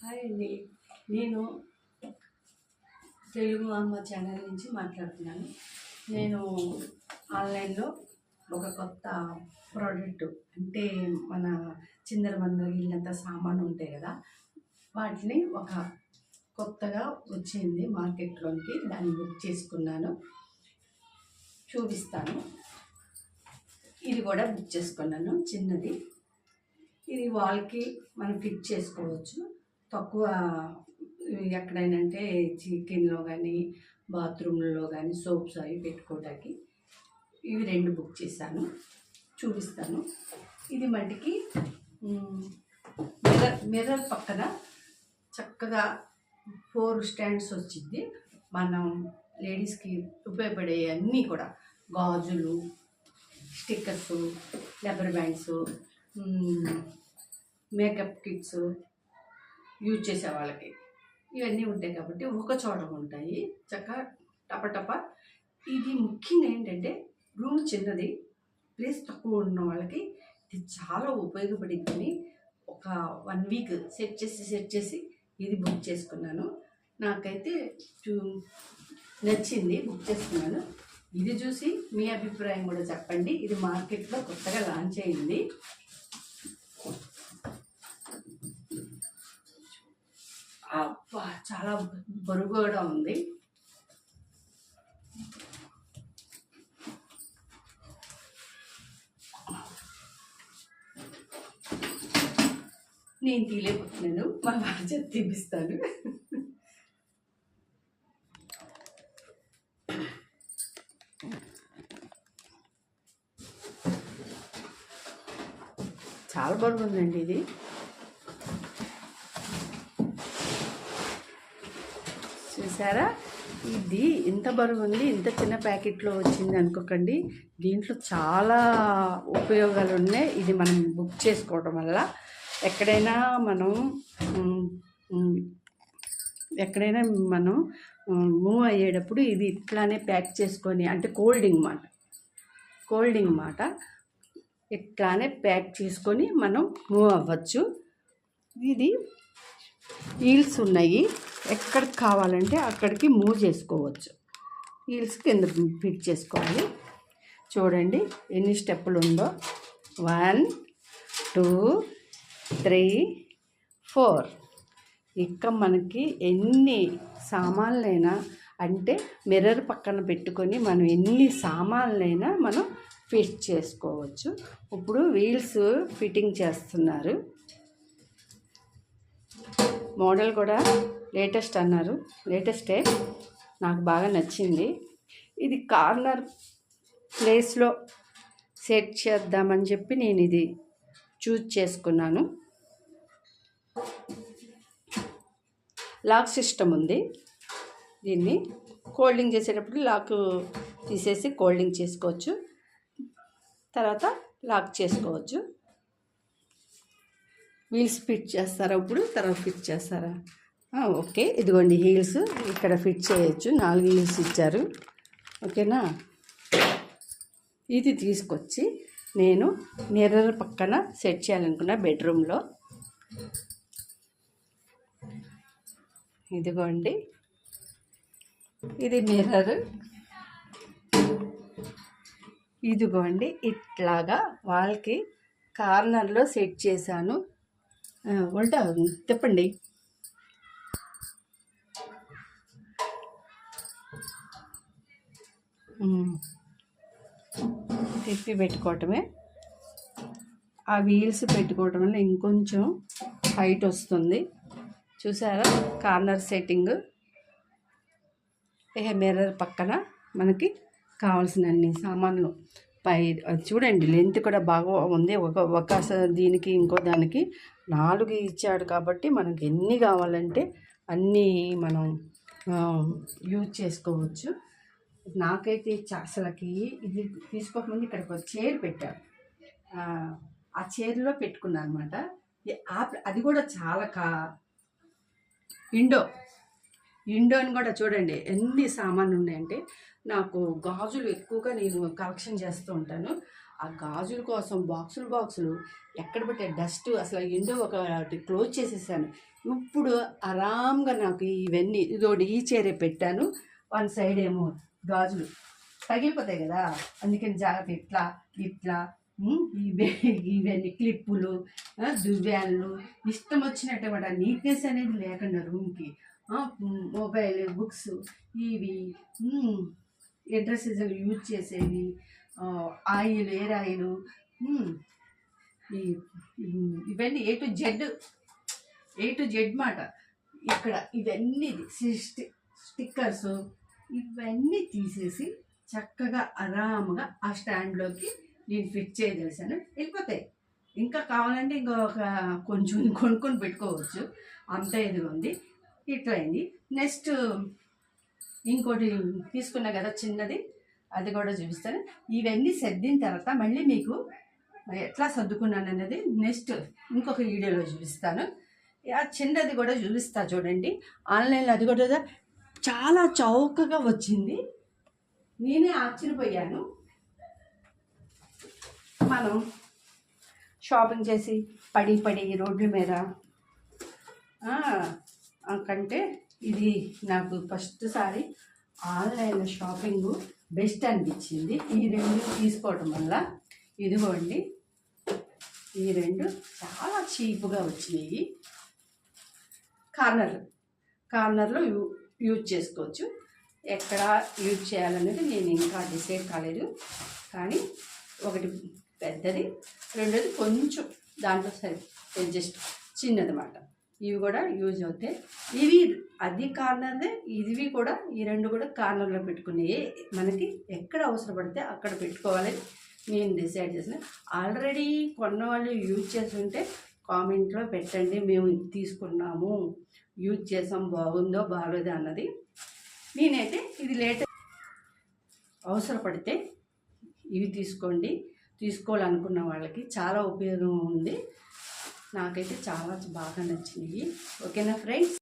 Hi అండి. నేను తెలుగు అమ్మ ఛానల్ నుంచి మాట్లాడుతున్నాను. నేను ఆన్లైన్లో ఒక కొత్త ప్రోడక్ట్ అంటే మన చిందర బందర ఇల్లంతా సామాను ఉంటాయి కదా వాటిని ఒక కొత్తగా వచ్చింది మార్కెట్లోకి దాన్ని బుక్ చేసుకున్నాను. చూపిస్తాను. ఇది కూడా బుక్ చేసుకున్నాను చిన్నది. ఇది వాల్కి మనం ఫిట్ చేసుకోవచ్చు. తక్కువ ఎక్కడైనా అంటే చికెన్లో కానీ బాత్రూంలో కానీ సోప్స్ అవి పెట్టుకోవడానికి ఇవి రెండు బుక్ చేశాను. చూపిస్తాను. ఇది మట్టికి మిర్రర్ మిర్రర్ పక్కన చక్కగా ఫోర్ స్టాండ్స్ వచ్చింది. మనం లేడీస్కి ఉపయోగపడే అన్నీ కూడా గాజులు stickers rubber bands makeup kits use చేసే వాళ్ళకి. ఇవన్నీ ఉంటాయి కాబట్టి ఒక చోట ఉంటాయి. చక్కగా టపటప ఇది ముఖ్యంగా ఏంటంటే రూమ్ చిన్నది ప్లేస్ తక్కువ ఉన్న వాళ్ళకి ఇది చాలా ఉపయోగపడిందని ఒక వన్ వీక్ సెట్ చేసి సెట్ చేసి ఇది బుక్ చేసుకున్నాను. నాకైతే నచ్చింది బుక్ చేసుకున్నాను. ఇది చూసి మీ అభిప్రాయం కూడా చెప్పండి. ఇది మార్కెట్లో కొత్తగా లాంచ్ అయింది. అబ్బా చాలా బరువు కూడా ఉంది. నేను తీలేకపోతున్నాను మా బాధ్యత తీపిస్తాను. చాలా బాగుందండి ఇది. చూసారా? ఇది ఇంత బరువు ఉంది ఇంత చిన్న ప్యాకెట్లో వచ్చింది అనుకోకండి. దీంట్లో చాలా ఉపయోగాలు ఉన్నాయి ఇది మనం బుక్ చేసుకోవడం వల్ల ఎక్కడైనా మనం ఎక్కడైనా మనం మూవ్ అయ్యేటప్పుడు ఇది ఇట్లానే ప్యాక్ చేసుకొని అంటే కోల్డింగ్ మాట. కోల్డింగ్ మాట. ఇట్లానే ప్యాక్ చేసుకొని మనం మూవ్ అవ్వచ్చు. ఇది హీల్స్ ఉన్నాయి. ఎక్కడికి కావాలంటే అక్కడికి మూవ్ చేసుకోవచ్చు. హీల్స్ కింద ఫిట్ చేసుకోవాలి. చూడండి ఎన్ని స్టెప్పులు ఉందో. One two three four. ఇక మనకి ఎన్ని సామాన్లైనా అంటే మిర్రర్ పక్కన పెట్టుకొని మనం ఎన్ని సామాన్లైనా మనం ఫిట్ చేసుకోవచ్చు. ఇప్పుడు వీల్స్ ఫిట్టింగ్ చేస్తున్నారు. మోడల్ కూడా లేటెస్ట్ అన్నారు. లేటెస్టే. నాకు బాగా నచ్చింది. ఇది కార్నర్ ప్లేస్లో సెట్ చేద్దామని చెప్పి నేను ఇది చూజ్ చేసుకున్నాను. లాక్ సిస్టమ్ ఉంది. దీన్ని కోల్డింగ్ చేసేటప్పుడు లాక్ తీసేసి కోల్డింగ్ చేసుకోవచ్చు. తర్వాత లాక్ చేసుకోవచ్చు. వీల్స్ ఫిట్ చేస్తారా ఇప్పుడు? తర్వాత ఫిట్ చేస్తారా? ఓకే. ఇదిగోండి హీల్స్. ఇక్కడ ఫిట్ చేయొచ్చు. నాలుగు హీల్స్ ఇచ్చారు. ఓకేనా? ఇది తీసుకొచ్చి నేను మిర్రర్ పక్కన సెట్ చేయాలనుకున్న బెడ్రూమ్లో. ఇదిగోండి. ఇది మిర్రర్. ఇదిగోండి. ఇట్లాగా వాళ్ళకి కార్నర్లో సెట్ చేశాను. ఉల్టా తిప్పండి. తిప్పి పెట్టుకోవటమే. ఆ వీల్స్ పెట్టుకోవటం వల్ల ఇంకొంచెం హైట్ వస్తుంది. చూసారా? Corner setting. ఇక మిర్రర్ పక్కన మనకి కావాల్సిన అన్ని సామాన్లు. పై అది చూడండి లెంత్ కూడా బాగా ఉంది. ఒక ఒక దీనికి ఇంకో దానికి నాలుగు ఇచ్చాడు కాబట్టి మనకి ఎన్ని కావాలంటే అన్నీ మనం యూజ్ చేసుకోవచ్చు. నాకైతే అసలుకి అసలకి ఇది తీసుకోకముందు ఇక్కడికి ఒక చైర్ పెట్టారు ఆ, ఆ చైర్లో పెట్టుకున్నాను అనమాట అది కూడా చాలా కా ఇండో ఇండోని కూడా చూడండి ఎన్ని సామాన్లు ఉన్నాయంటే నాకు గాజులు ఎక్కువగా నేను కలెక్షన్ చేస్తూ ఉంటాను. ఆ గాజుల కోసం బాక్సులు బాక్సులు ఎక్కడ పెట్టే డస్ట్ అసలు ఎండో ఒకటి క్లోజ్ చేసేసాను. ఇప్పుడు ఆరామ్గా నాకు ఇవన్నీ ఇదోటి ఈ చీరే పెట్టాను. వన్ సైడ్ ఏమో గాజులు తగిలిపోతాయి కదా అందుకని జాగ్రత్త ఇట్లా ఇట్లా ఇవే ఇవన్నీ క్లిప్పులు ఆ, ఇష్టం వచ్చినట్టు కూడా నీట్నెస్ అనేది లేకుండా రూమ్కి మొబైల్ బుక్స్ ఇవి డ్రెస్సెస్ యూజ్ చేసేవి ఆయిల్ ఎయిర్ ఆయిల్ ఈ ఇవన్నీ A to Z A to Z మాట. ఇక్కడ ఇవన్నీ స్టి- స్టిక్కర్స్ ఇవన్నీ తీసేసి చక్కగా ఆరాముగా ఆ స్టాండ్లోకి నేను ఫిట్ చేయదలిసాను వెళ్ళిపోతాయి. ఇంకా కావాలంటే ఇంకొక కొంచెం కొనుక్కొని పెట్టుకోవచ్చు. అంత ఇదిగా ఉంది. ఇట్లా అయింది. నెక్స్ట్ ఇంకోటి తీసుకున్నా కదా చిన్నది అది కూడా చూపిస్తాను. ఇవన్నీ సర్దిన తర్వాత మళ్ళీ మీకు ఎట్లా సర్దుకున్నాను అనేది నెక్స్ట్ ఇంకొక వీడియోలో చూపిస్తాను. ఆ చిన్నది కూడా చూపిస్తా చూడండి. ఆన్లైన్లో అది కూడా చాలా చౌకగా వచ్చింది. నేనే ఆశ్చర్యపోయాను. మనం షాపింగ్ చేసి పడి పడి రోడ్ల మీద కంటే ఇది నాకు ఫస్ట్ సారి ఆన్లైన్ షాపింగ్ బెస్ట్ అనిపించింది. ఈ రెండు తీసుకోవటం వల్ల ఇదిగోండి ఈ రెండు చాలా చీప్గా వచ్చినాయి. కార్నర్ కార్నర్లో యూ యూజ్ చేసుకోవచ్చు. ఎక్కడ యూజ్ చేయాలనేది నేను ఇంకా డిసైడ్ కాలేదు. కానీ ఒకటి పెద్దది రెండోది కొంచెం దాంట్లో సరే చిన్నది చిన్నదన్నమాట. ఇవి కూడా యూజ్ అవుతాయి. ఇవి అది కార్నర్దే ఇవి కూడా ఈ రెండు కూడా కార్నర్లో పెట్టుకునేవి మనకి ఎక్కడ అవసరపడితే అక్కడ పెట్టుకోవాలి. నేను డిసైడ్ చేసిన. ఆల్రెడీ కొన్న వాళ్ళు యూజ్ చేసి ఉంటే కామెంట్లో పెట్టండి మేము ఇది తీసుకున్నాము. యూజ్ చేసాం బాగుందో బాగోదో అన్నది. నేనైతే ఇది లేట్ అవసరపడితే ఇవి తీసుకోండి. తీసుకోవాలనుకున్న వాళ్ళకి చాలా ఉపయోగం ఉంది. నాకైతే చాలా బాగా నచ్చినాయి. ఓకేనా ఫ్రెండ్స్?